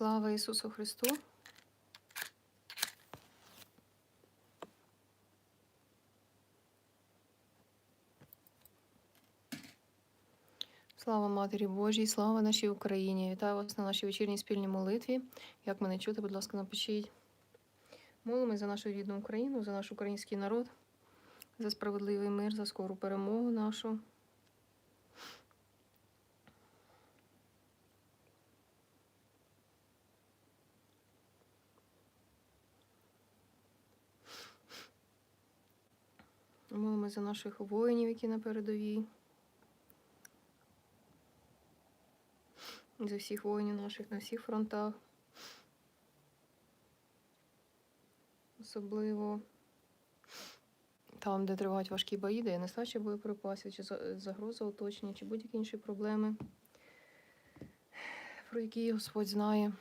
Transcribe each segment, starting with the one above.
Слава Ісусу Христу! Слава Матері Божій, слава нашій Україні! Вітаю вас на нашій вечірній спільній молитві. Як мене чути, будь ласка, напишіть. Молимось за нашу рідну Україну, за наш український народ, за справедливий мир, за скору перемогу нашу. Молимось за наших воїнів, які на передовій. За всіх воїнів наших на всіх фронтах. Особливо там, де тривають важкі бої, де є нестача боєприпасів, чи загроза оточення, чи будь-які інші проблеми, про які Господь знає.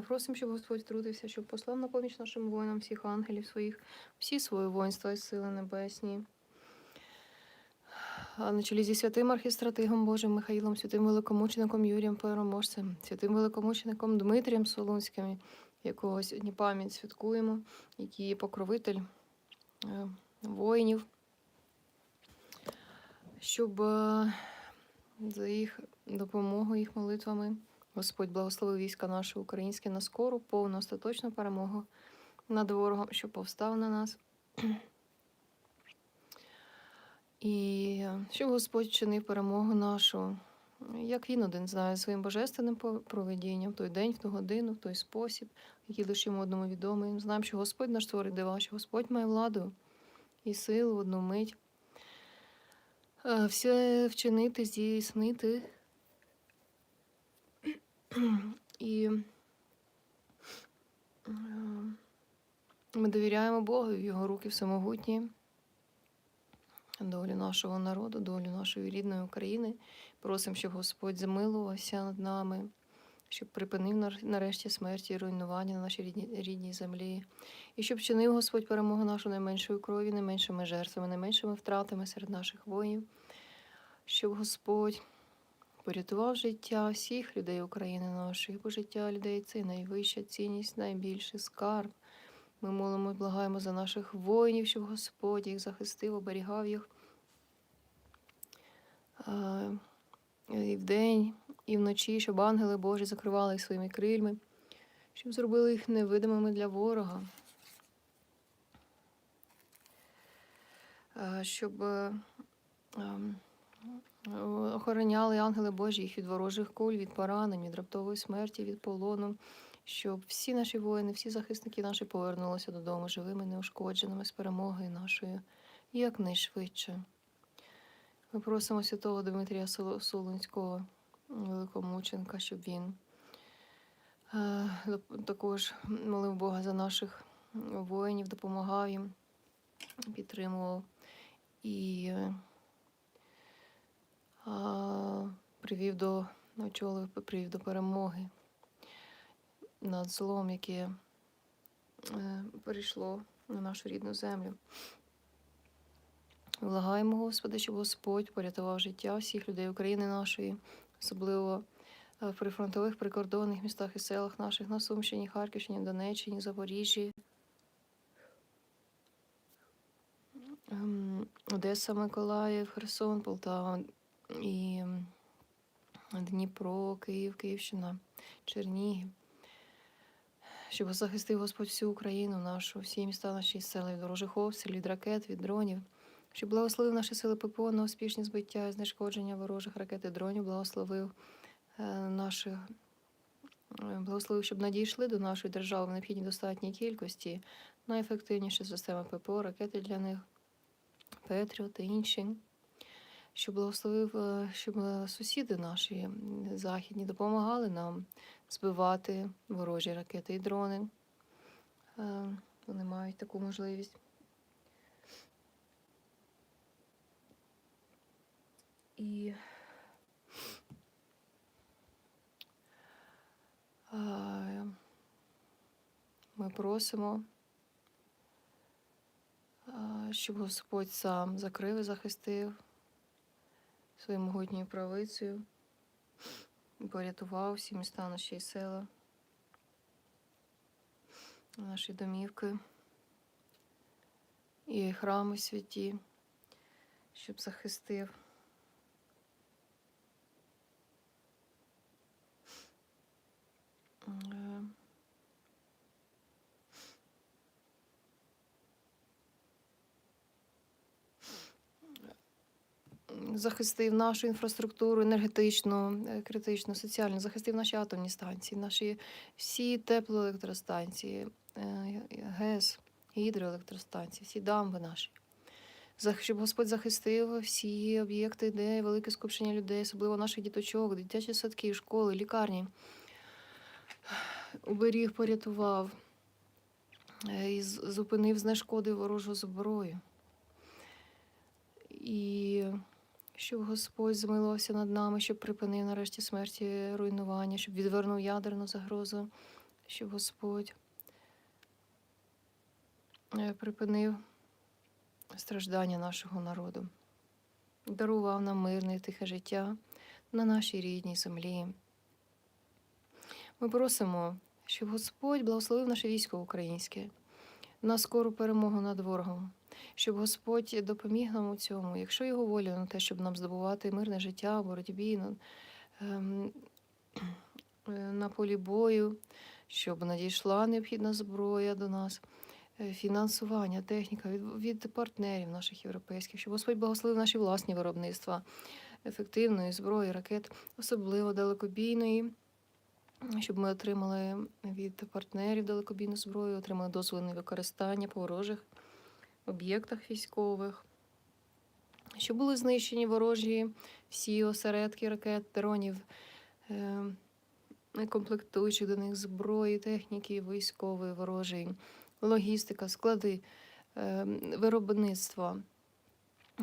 Просимо, щоб Господь втрутився, щоб послав на поміч нашим воїнам всіх ангелів своїх, всі свої воїнства і сили небесні. А на чолі зі святим архістратигом Божим Михаїлом, святим великомучеником Юрієм Переможцем, святим великомучеником Дмитрієм Солунським, якого сьогодні пам'ять святкуємо, який є покровитель е, воїнів, щоб е, за їх допомогою, їх молитвами Господь благословив війська наші українське на скору, повну остаточну перемогу над ворогом, що повстав на нас. І щоб Господь чинив перемогу нашу, як він один знає, своїм божественним провидінням, в той день, в ту годину, в той спосіб, який лише йому одному відомий. Знаємо, що Господь наш творить дива, що Господь має владу і силу в одну мить. Е, Все вчинити, здійснити. І е, ми довіряємо Богу, в його руки всемогутні долю нашого народу, долю нашої рідної України. Просимо, щоб Господь замилувався над нами, щоб припинив нарешті смерті і руйнування на нашій рідній, рідній землі, і щоб чинив Господь перемогу нашу найменшою крові, найменшими жертвами, найменшими втратами серед наших воїнів, щоб Господь порятував життя всіх людей України нашої, бо життя людей це найвища цінність, найбільший скарб. Ми молимо і благаємо за наших воїнів, щоб Господь їх захистив, оберігав їх і вдень, і вночі, щоб ангели Божі закривали їх своїми крильми, щоб зробили їх невидимими для ворога. Щоб ем, охороняли ангели Божі їх від ворожих куль, від поранень, від раптової смерті, від полону щоб всі наші воїни, всі захисники наші повернулися додому живими, неушкодженими з перемогою нашою якнайшвидше. Ми просимо святого Дмитрія Соло- Солунського, великомученка, щоб він е, також молив Бога за наших воїнів, допомагав їм, підтримував і е, привів до очолив, привів до перемоги над злом, яке е, перейшло на нашу рідну землю. Влагаємо, Господи, щоб Господь порятував життя всіх людей України нашої, особливо е, в прифронтових прикордонних містах і селах наших на Сумщині, Харківщині, Донеччині, Запоріжжі, ем, Одеса, Миколаїв, Херсон, Полтава і Дніпро, Київ, Київщина, Чернігів щоб захистив Господь всю Україну нашу, всі міста наші села від ворожих обстрілів, від ракет, від дронів, щоб благословив наші сили ППО на успішні збиття і знешкодження ворожих ракет і дронів, благословив е, наших, е, благословив, щоб надійшли до нашої держави в необхідній достатній кількості, найефективніші системи ППО, ракети для них, Петріот та інші. Щоб благословив, е, щоб е, сусіди наші західні допомагали нам збивати ворожі ракети і дрони. Е, Вони мають таку можливість. І ми просимо, щоб Господь сам закрив і захистив своєю могутньою правицею порятував всі міста наші села, наші домівки і храми святі, щоб захистив. Е, захистив нашу інфраструктуру енергетичну, е, критичну, соціальну, захистив наші атомні станції, наші всі теплоелектростанції, е, ГЕС, гідроелектростанції, всі дамби наші. Щоб Господь захистив всі об'єкти, де велике скупчення людей, особливо наших діточок, дитячі садки, школи, лікарні. Уберіг, порятував е, і зупинив, знешкодив ворожу зброю. І щоб Господь змилувався над нами, щоб припинив нарешті смерті руйнування, щоб відвернув ядерну загрозу, щоб Господь е, припинив страждання нашого народу, дарував нам мирне і тихе життя на нашій рідній землі. Ми просимо, щоб Господь благословив наше військо українське на скору перемогу над ворогом, щоб Господь допоміг нам у цьому, якщо його воля на те, щоб нам здобувати мирне життя боротьбі на, ем, на полі бою, щоб надійшла необхідна зброя до нас, е, фінансування, техніка від, від партнерів наших європейських, щоб Господь благословив наші власні виробництва ефективної зброї, ракет, особливо далекобійної щоб ми отримали від партнерів далекобійну зброю, отримали дозволи на використання по ворожих об'єктах військових, щоб були знищені ворожі всі осередки ракет, дронів, е, комплектуючих до них зброї, техніки, військової, ворожої, логістика, склади, е, виробництва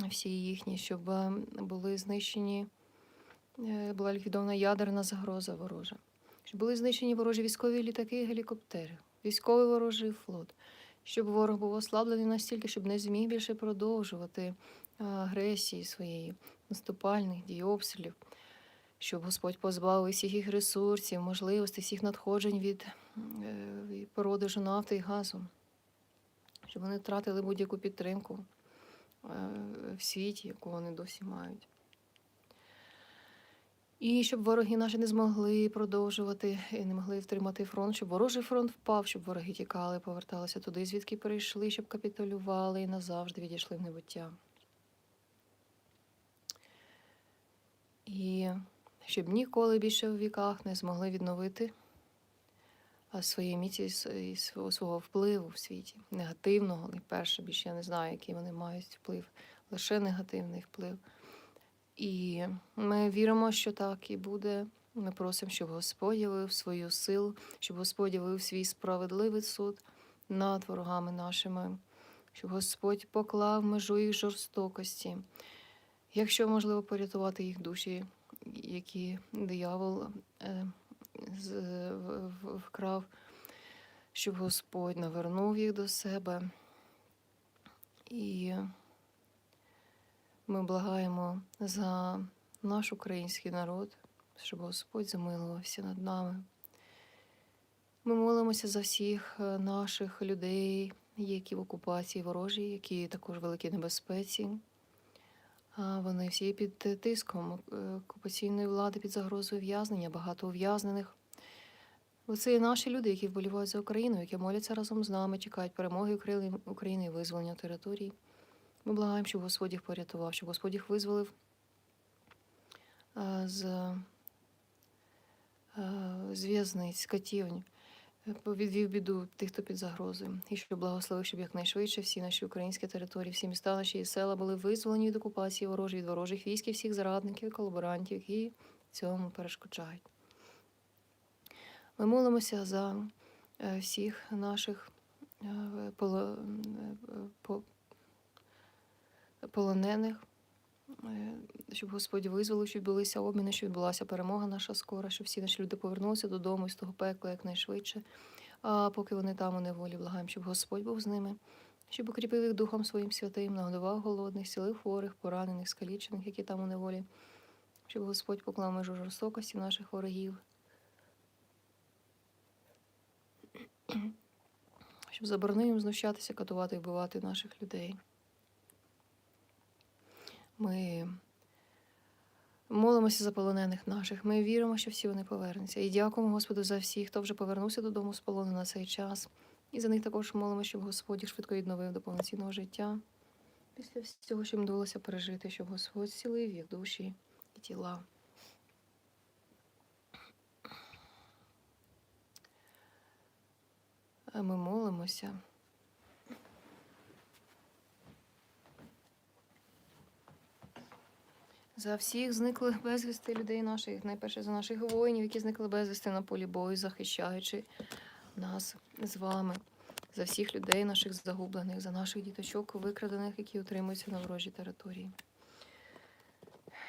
всі їхні, щоб е, були знищені, була ліквідована ядерна загроза ворожа. Були знищені ворожі військові літаки і гелікоптери, військовий ворожий флот, щоб ворог був ослаблений настільки, щоб не зміг більше продовжувати агресії своєї, наступальних дій, обстрілів, щоб Господь позбавив всіх їх ресурсів, можливостей, всіх надходжень від е, продажу нафти і газу, щоб вони втратили будь-яку підтримку е, в світі, яку вони досі мають. І щоб вороги наші не змогли продовжувати і не могли втримати фронт, щоб ворожий фронт впав, щоб вороги тікали, поверталися туди, звідки перейшли, щоб капітулювали і назавжди відійшли в небуття. І щоб ніколи більше в віках не змогли відновити свої міці і свого впливу в світі. Негативного, найперше, більше я не знаю, який вони мають вплив, лише негативний вплив. І ми віримо, що так і буде. Ми просимо, щоб Господь явив свою силу, щоб Господь явив свій справедливий суд над ворогами нашими, щоб Господь поклав межу їх жорстокості, якщо можливо порятувати їх душі, які диявол е, вкрав, щоб Господь навернув їх до себе. І ми благаємо за наш український народ, щоб Господь замилувався над нами. Ми молимося за всіх е, наших людей, які в окупації ворожій, які також в великій небезпеці. Вони всі під тиском е, окупаційної влади, під загрозою в'язнення, багато ув'язнених. Оце і наші люди, які вболівають за Україну, які моляться разом з нами, чекають перемоги України і визволення територій. Ми благаємо, щоб Господь їх порятував, щоб Господь їх визволив а, з, а, з в'язниць, з катівень, е, відвів біду тих, хто під загрозою, і щоб благословив, щоб якнайшвидше всі наші українські території, всі міста наші села були визволені від окупації ворожі, від ворожих військ і всіх зрадників, колаборантів, які цьому перешкоджають. Ми молимося за е, всіх наших е, е, полонених, е, щоб Господь визволив, щоб відбулися обміни, щоб відбулася перемога наша скора, щоб всі наші люди повернулися додому з того пекла якнайшвидше. А поки вони там у неволі, благаємо, щоб Господь був з ними, щоб укріпив їх Духом Своїм святим, нагодував голодних, зцілив хворих, поранених, скалічених, які там у неволі, щоб Господь поклав межу жорстокості наших ворогів, щоб заборонив їм знущатися, катувати і вбивати наших людей. Ми молимося за полонених наших. Ми віримо, що всі вони повернуться. І дякуємо Господу за всіх, хто вже повернувся додому з полону на цей час. І за них також молимо, щоб Господь їх швидко відновив до повноцінного життя. Після всього, що їм довелося пережити, щоб Господь зцілив їх душі і тіла. Ми молимося. За всіх зниклих безвісти людей наших, найперше за наших воїнів, які зникли безвісти на полі бою, захищаючи нас з вами, за всіх людей наших загублених, за наших діточок, викрадених, які утримуються на ворожій території.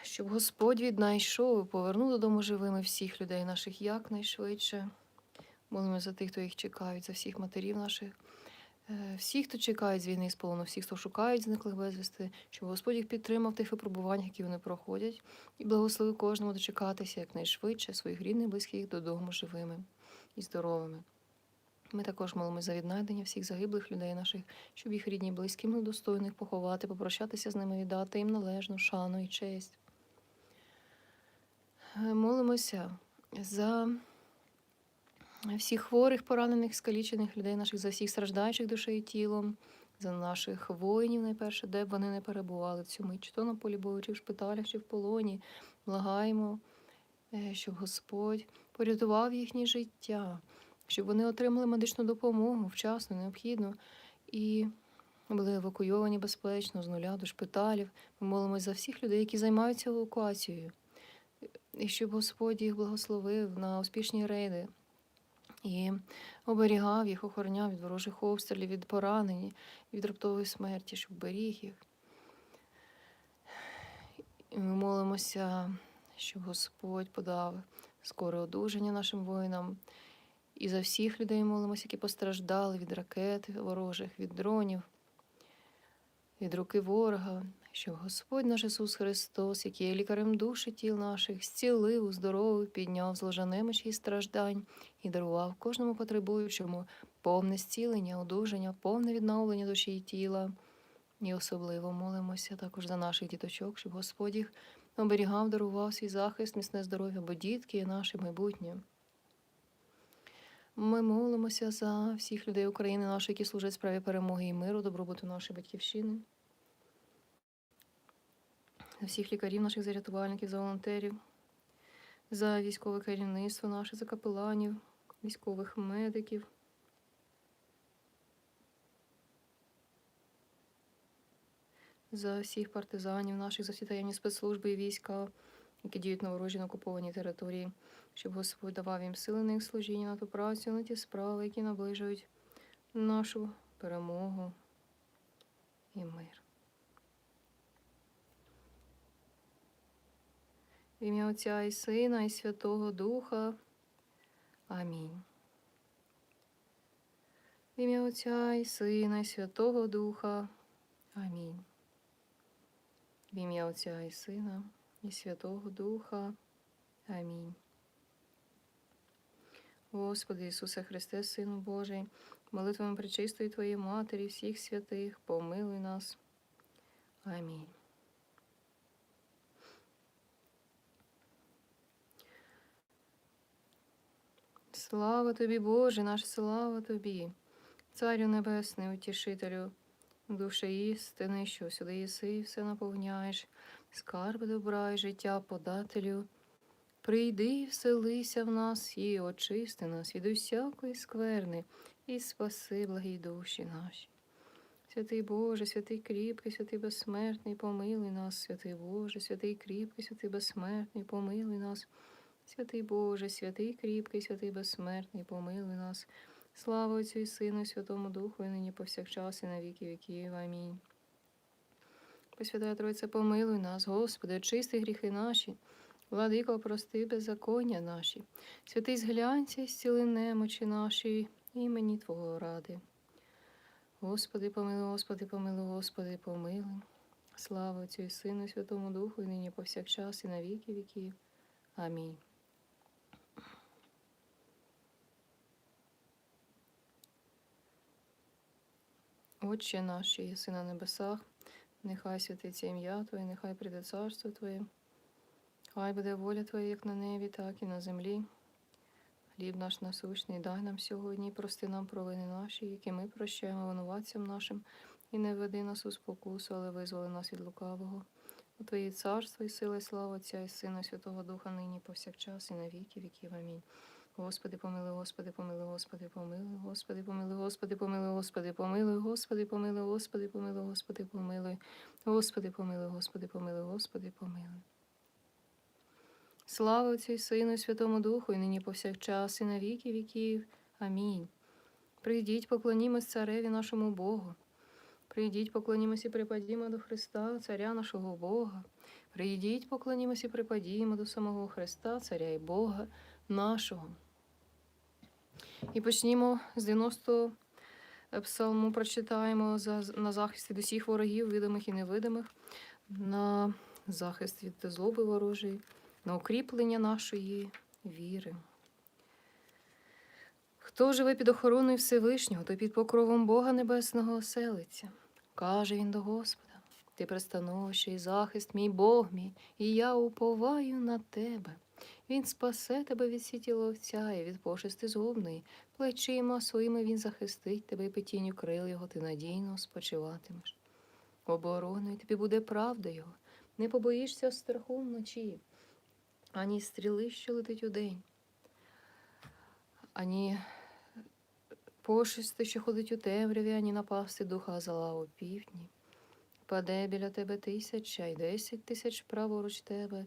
Щоб Господь віднайшов і повернув додому живими всіх людей наших якнайшвидше. Молимо за тих, хто їх чекають, за всіх матерів наших, е, всіх, хто чекають з війни з полону, всіх, хто шукають зниклих безвісти, щоб Господь їх підтримав тих випробуваннях, які вони проходять, і благословив кожному дочекатися якнайшвидше своїх рідних, близьких додому живими і здоровими. Ми також молимо за віднайдення всіх загиблих людей наших, щоб їх рідні близькі могли достойно їх поховати, попрощатися з ними, віддати їм належну шану і честь. Е, Молимося за всіх хворих, поранених, скалічених людей наших, за всіх страждаючих душею і тілом, за наших воїнів, найперше, де б вони не перебували в цю мить, чи то на полі бою, чи в шпиталях, чи в полоні. Благаємо, е, щоб Господь порятував їхнє життя, щоб вони отримали медичну допомогу вчасно, необхідно і були евакуйовані безпечно з нуля до шпиталів. Ми молимось за всіх людей, які займаються евакуацією, і щоб Господь їх благословив на успішні рейди і оберігав їх, охороняв від ворожих обстрілів, від поранень, від раптової смерті, щоб беріг їх. І ми молимося, щоб Господь подав скоре одужання нашим воїнам. І за всіх людей молимося, які постраждали від ракет ворожих, від дронів, від руки ворога, щоб Господь наш Ісус Христос, який є лікарем душі тіл наших, зцілив, уздоровив, підняв з і страждань і дарував кожному потребуючому повне зцілення, одужання, повне відновлення душі і тіла. І особливо молимося також за наших діточок, щоб Господь їх оберігав, дарував свій захист, міцне здоров'я, бо дітки є наше майбутнє. Ми молимося за всіх людей України, наших, які служать справі перемоги і миру, добробуту нашої батьківщини, за всіх лікарів, наших за рятувальників, за волонтерів, за військове керівництво наше, за капеланів, військових медиків. За всіх партизанів наших, за всі таємні спецслужби і війська, які діють на ворожі на окупованій території, щоб Господь давав їм сили на їх служіння, на ту працю, на ті справи, які наближують нашу перемогу і мир. В ім'я Отця і Сина, і Святого Духа. Амінь. В ім'я Отця і Сина, і Святого Духа. Амінь. В ім'я Отця і Сина, і Святого Духа. Амінь. Господи Ісусе Христе, Сину Божий, молитвами пречистої Твоєї Матері, всіх святих, помилуй нас. Амінь. Слава тобі, Боже, наш слава тобі, Царю Небесний, утішителю, душі істини, що сюди єси, все наповняєш, скарби добра і життя подателю. Прийди і вселися в нас і очисти нас від усякої скверни, і спаси благі душі наші. Святий Боже, святий кріпкий, святий безсмертний, помилуй нас, святий Боже, святий кріпкий, святий безсмертний, помилуй нас. Святий Боже, святий кріпкий, святий безсмертний, помилуй нас. Слава Отцю і Сину, Святому Духу, і нині повсякчас, і на віки віків. Амінь. Пресвятая Тройця, помилуй нас, Господи, очисти гріхи наші, владико, прости беззаконня наші, святий зглянься, зціли немочі наші, імені Твого ради. Господи, помилуй, Господи, помилуй, Господи, помилуй. Слава Отцю і Сину, Святому Духу, і нині повсякчас, і на віки віків. Амінь. Отче наш, що єси на небесах, нехай святиться ім'я Твоє, нехай прийде царство Твоє. Хай буде воля Твоя, як на небі, так і на землі. Хліб наш насущний дай нам сьогодні, прости нам провини наші, які ми прощаємо винуватцям нашим, і не веди нас у спокусу, але визволи нас від лукавого. У Твоє царство і сила, і слава Отця і Сина, і Святого Духа, нині і повсякчас, і на віки віків. Амінь. Господи, помилуй, Господи, помилуй, Господи, помилуй, Господи, помилуй, Господи, помилуй, Господи, помилуй, Господи, помилуй, Господи, помилуй, Господи, помилуй, Господи, помилуй, Господи, помилуй, Господи, помилуй. Слава Отцю і Сину, і Святому Духу, і нині повсякчас, і на віки віків. Амінь. Прийдіть, поклонімось цареві нашому Богу. Прийдіть, поклонімось і припадімо до Христа, царя нашого Бога. Прийдіть, поклонімось і припадімо до самого Христа, царя і Бога нашого. І почнімо з 90-го псалму, прочитаємо на захист від усіх ворогів, видимих і невидимих, на захист від злоби ворожої, на укріплення нашої віри. Хто живе під охороною Всевишнього, то під покровом Бога Небесного оселиться. Каже він до Господа: Ти пристановище і захист, мій Бог мій, і я уповаю на тебе. Він спасе тебе від сіті ловця і від пошести згубної, плечима своїми він захистить тебе і петінню крил його, ти надійно спочиватимеш. Обороною тобі буде правда його, не побоїшся страху вночі, ані стріли, що летить удень, ані пошести, що ходить у темряві, ані напасти духа зла у півдні. Паде біля тебе тисяча й десять тисяч праворуч тебе,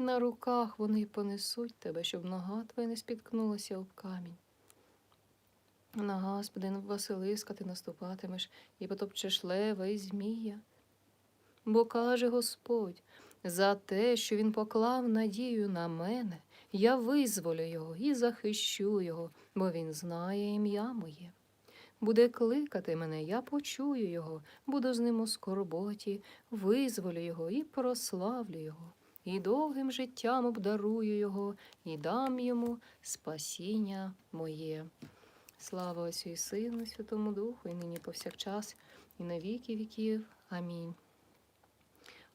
На руках вони понесуть тебе, щоб нога твоя не спіткнулася об камінь. На Господи, Василиска ти наступатимеш і потопчеш лева і змія. Бо каже Господь, за те, що він поклав надію на мене, я визволю його і захищу його, бо він знає ім'я моє. Буде кликати мене, я почую його, буду з ним у скорботі, визволю його і прославлю його, і довгим життям обдарую його, і дам йому спасіння моє. Слава Отцю і Сину, Святому Духу, і нині повсякчас, і на віки віків. Амінь.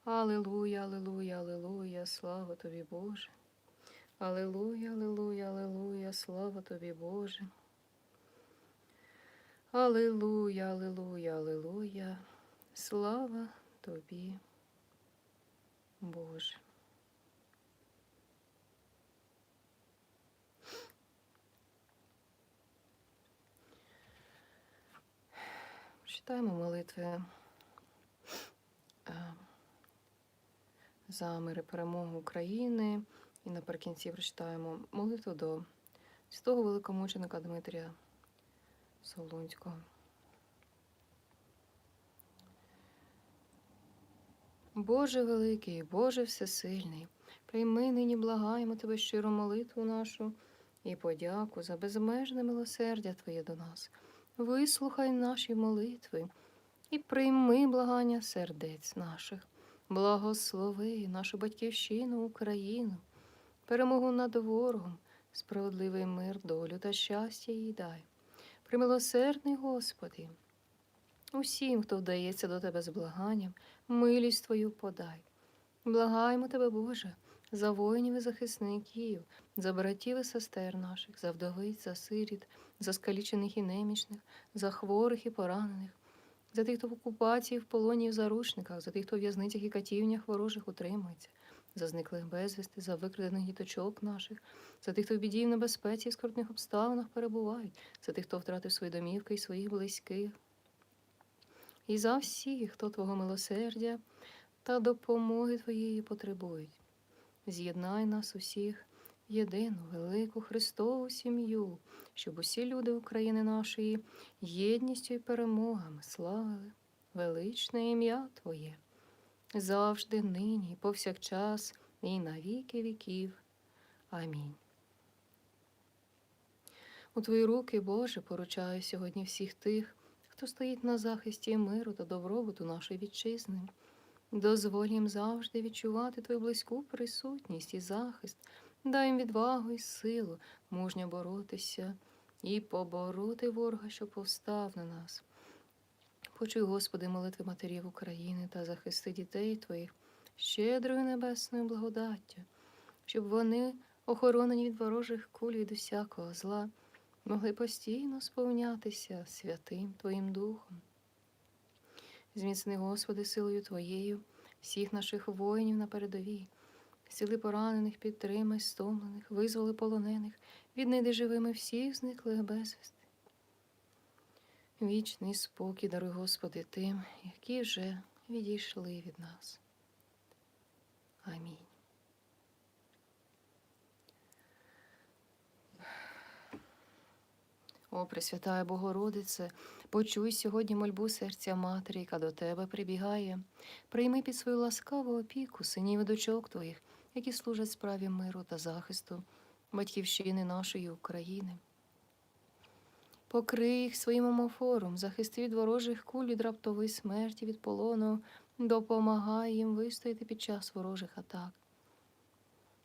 Аллилуйя, аллилуйя, аллилуйя, слава тобі, Боже. Аллилуйя, аллилуйя, аллилуйя, слава тобі, Боже. Аллилуйя, аллилуйя, аллилуйя, слава тобі, Боже. Читаємо молитви е, за мир і перемогу України. І наприкінці прочитаємо молитву до святого великомученика Дмитрія Солунського. Боже великий, Боже всесильний, прийми нині благаємо Тебе щиру молитву нашу і подяку за безмежне милосердя Твоє до нас. Вислухай наші молитви і прийми благання сердець наших. Благослови нашу батьківщину, Україну, перемогу над ворогом, справедливий мир, долю та щастя їй дай. Примилосердний Господи, усім, хто вдається до Тебе з благанням, милість Твою подай. Благаємо Тебе, Боже, за воїнів і захисників, за братів і сестер наших, за вдовиць, за сиріт, за скалічених і немічних, за хворих і поранених, за тих, хто в окупації, в полоні і в заручниках, за тих, хто в в'язницях і катівнях ворожих утримується, за зниклих безвісти, за викрадених діточок наших, за тих, хто в біді в небезпеці і скрутних обставинах перебувають, за тих, хто втратив свої домівки і своїх близьких. І за всіх, хто Твого милосердя та допомоги Твоєї потребують. З'єднай нас усіх єдину велику Христову сім'ю, щоб усі люди України нашої єдністю і перемогами славили величне ім'я Твоє, завжди, нині, повсякчас, і на віки віків. Амінь. У Твої руки, Боже, поручаю сьогодні всіх тих, хто стоїть на захисті миру та добробуту нашої вітчизни. Дозволь їм завжди відчувати Твою близьку присутність і захист, дай їм відвагу і силу, мужньо боротися і побороти ворога, що повстав на нас. Почуй, Господи, молитви матерів України та захисти дітей Твоїх щедрою небесною благодаттю, щоб вони, охоронені від ворожих куль від усякого зла, могли постійно сповнятися святим Твоїм Духом. Зміцни, Господи, силою Твоєю, всіх наших воїнів на передовій, сили поранених, підтримай, стомлених, визволи полонених, віднайди живими всіх зниклих безвісти. Вічний спокій даруй, Господи, тим, які вже відійшли від нас. Амінь. О, Пресвятая Богородице, почуй сьогодні мольбу серця Матері, яка до тебе прибігає. Прийми під свою ласкаву опіку синів і дочок твоїх, які служать справі миру та захисту, батьківщини нашої України. Покрий їх своїм омофором, захисти від ворожих куль, від раптової смерті, від полону, допомагай їм вистояти під час ворожих атак.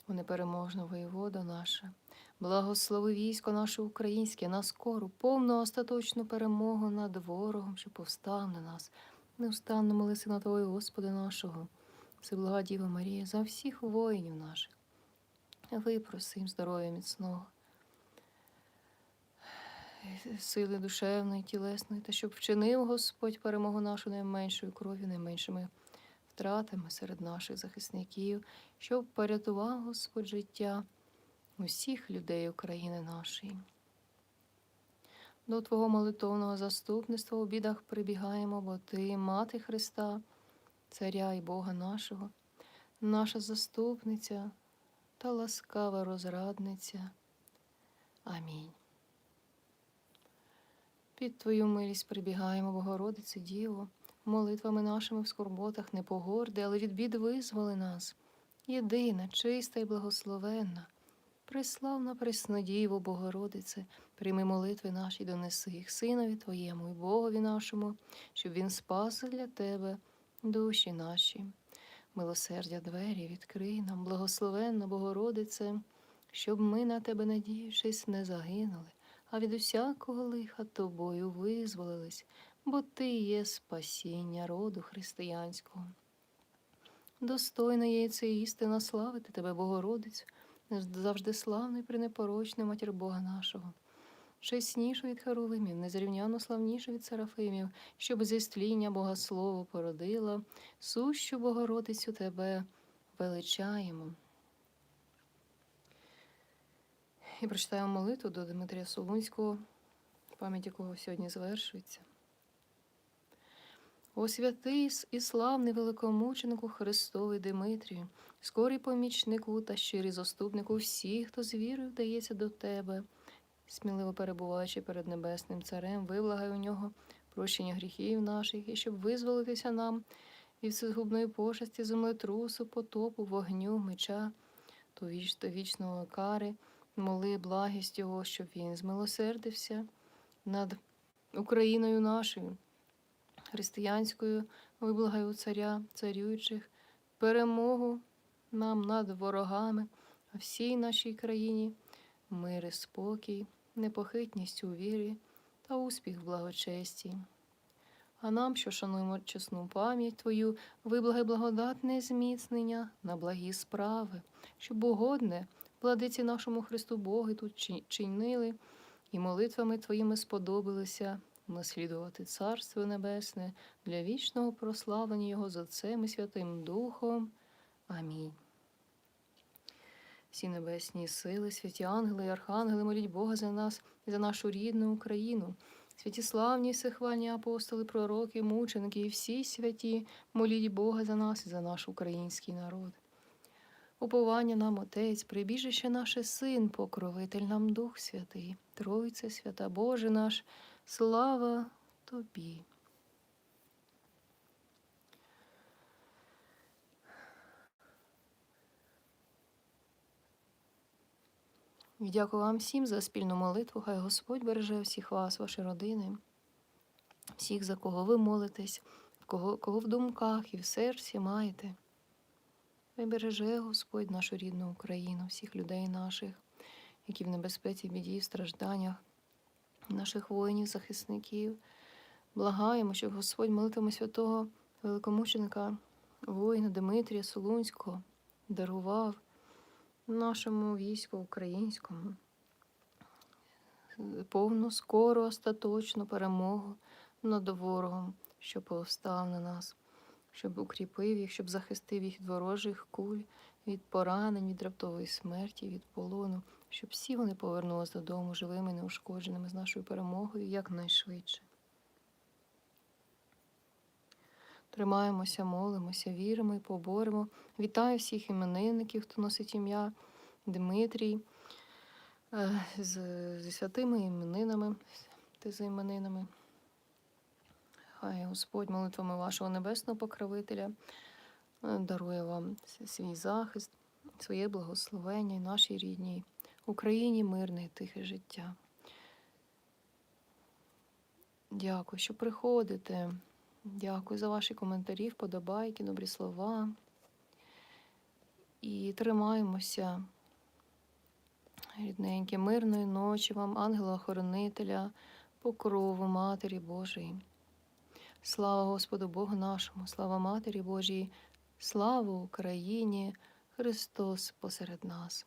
О непереможна воєвода наша, благослови військо наше українське на скору, повну остаточну перемогу над ворогом, що повстав на нас. Неустанно молися на Твої, Господи нашого, Всеблага Діва Марія, за всіх воїнів наших. Випроси їм здоров'я міцного сили душевної, тілесної, та щоб вчинив Господь перемогу нашу найменшою кров'ю, найменшими втратами серед наших захисників, щоб порятував Господь життя усіх людей України нашої. До Твого молитовного заступництва у бідах прибігаємо, бо Ти, Мати Христа, Царя і Бога нашого, наша заступниця та ласкава розрадниця. Амінь. Під Твою милість прибігаємо, Богородице Діво, молитвами нашими в скорботах не погорди, але від бід визволи нас. Єдина, чиста і благословенна, преславна Преснодіво, Богородице, прийми молитви наші, донеси їх Синові Твоєму і Богові нашому, щоб Він спас для Тебе душі наші. Милосердя двері відкрий нам, благословенна Богородице, щоб ми на тебе, надіявшись, не загинули а від усякого лиха тобою визволились, бо ти є спасіння роду християнського. Достойна є це істина славити тебе, Богородицю, завжди славний пренепорочний матір Бога нашого. Чеснішу від Харувимів, незрівняно славнішу від Серафимів, щоб зі стління Бога Слово породила, сущу Богородицю тебе величаємо. І прочитаємо молитву до Дмитрія Солунського, пам'ять якого сьогодні звершується. О святий і славний великомученику Христовий Димитрію, скорий помічнику та щирий заступнику всіх, хто з вірою вдається до тебе, сміливо перебуваючи перед Небесним Царем, виблагай у нього прощення гріхів наших, і щоб визволитися нам від всезгубної пошесті, землетрусу, потопу, вогню, меча, то віч, то вічного кари. Моли благість Його, щоб Він змилосердився над Україною нашою, християнською, виблагаю царя, царюючих, перемогу нам над ворогами, всій нашій країні, мир і спокій, непохитність у вірі та успіх в благочесті. А нам, що шануємо чесну пам'ять Твою, виблагай благодатне зміцнення на благі справи, щоб угодне владиці нашому Христу Боги тут чинили, і молитвами Твоїми сподобалися наслідувати Царство Небесне для вічного прославлення Його з Отцем і Святим Духом. Амінь. Всі небесні сили, святі ангели і архангели моліть Бога за нас і за нашу рідну Україну. Святі славні, всехвальні апостоли, пророки, мученики і всі святі, моліть Бога за нас і за наш український народ. Уповання нам Отець, прибіжище наше Син, покровитель нам Дух Святий, Тройце свята Боже наш, слава Тобі. Дякую вам всім за спільну молитву. Хай Господь береже всіх вас, ваші родини, всіх, за кого ви молитесь, кого, кого в думках і в серці маєте. Хай береже Господь нашу рідну Україну, всіх людей наших, які в небезпеці, біді, в стражданнях, наших воїнів, захисників. Благаємо, щоб Господь молитвами святого великомученика, воїна Дмитрія Солунського дарував нашому війську українському повну, скору, остаточну перемогу над ворогом, що повстав на нас, щоб укріпив їх, щоб захистив їх від ворожих куль, від поранень, від раптової смерті, від полону, щоб всі вони повернулися додому живими, неушкодженими з нашою перемогою якнайшвидше. Тримаємося, молимося, віримо і поборемо. Вітаю всіх іменинників, хто носить ім'я Дмитрій е, з, зі святими іменинами та за іменинами. Хай Господь молитвами вашого небесного покровителя е, дарує вам свій захист, своє благословення і нашій рідній Україні мирне і тихе життя. Дякую, що приходите. Дякую за ваші коментарі, вподобайки, добрі слова. І тримаємося. Рідненькі, мирної ночі вам, ангела-охоронителя, покрову Матері Божої. Слава Господу Богу нашому, слава Матері Божій, слава Україні, Христос посеред нас.